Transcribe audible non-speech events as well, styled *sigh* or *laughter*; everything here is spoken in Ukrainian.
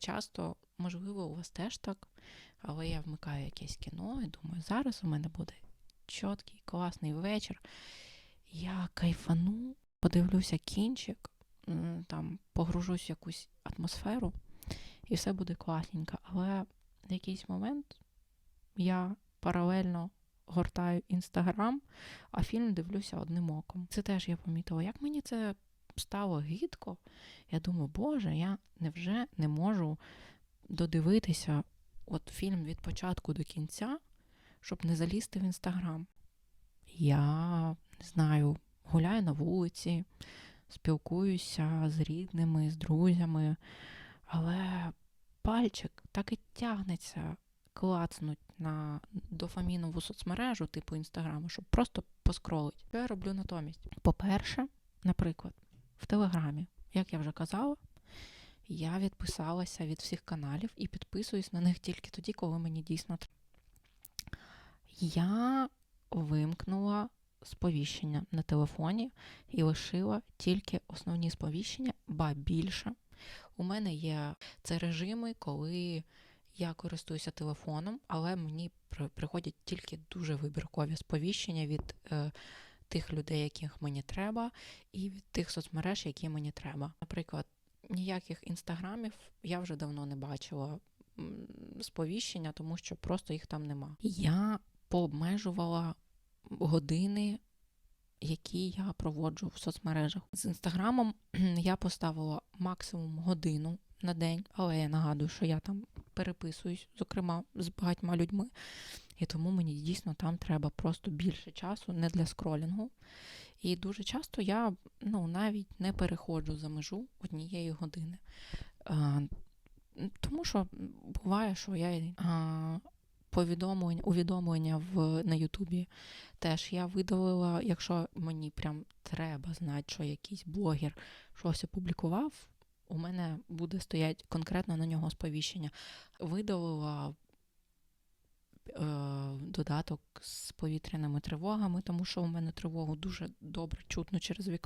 часто, можливо, у вас теж так, але я вмикаю якесь кіно і думаю, зараз у мене буде чіткий, класний вечір. Я кайфану, подивлюся кінчик, там погружусь в якусь атмосферу, і все буде класненько. Але в якийсь момент я паралельно гортаю інстаграм, а фільм дивлюся одним оком. Це теж я помітила, як мені це стало гідко. Я думаю, боже, я невже не можу додивитися от фільм від початку до кінця, щоб не залізти в інстаграм. Я не знаю, гуляю на вулиці, спілкуюся з рідними, з друзями, але пальчик так і тягнеться клацнуть на дофамінову соцмережу, типу інстаграму, щоб просто поскролити. Що я роблю натомість? По-перше, наприклад, в Телеграмі, як я вже казала, я відписалася від всіх каналів і підписуюсь на них тільки тоді, коли мені дійсно треба. Я вимкнула сповіщення на телефоні і лишила тільки основні сповіщення, ба більше. У мене є це режими, коли я користуюся телефоном, але мені приходять тільки дуже вибіркові сповіщення від е, тих людей, яких мені треба, і від тих соцмереж, які мені треба. Наприклад, ніяких інстаграмів я вже давно не бачила сповіщення, тому що просто їх там нема. Я пообмежувала години, які я проводжу в соцмережах. З інстаграмом *clears throat* я поставила максимум годину на день, але я нагадую, що я там переписуюсь, зокрема з багатьма людьми. І тому мені дійсно там треба просто більше часу, не для скролінгу. І дуже часто я ну, навіть не переходжу за межу однієї години. А, тому що буває, що я а, повідомлення, увідомлення в, на Ютубі теж я видалила, якщо мені прям треба знати, що якийсь блогер щось опублікував, у мене буде стоять конкретно на нього сповіщення. Видалила додаток з повітряними тривогами, тому що у мене тривогу дуже добре чутно через вікно.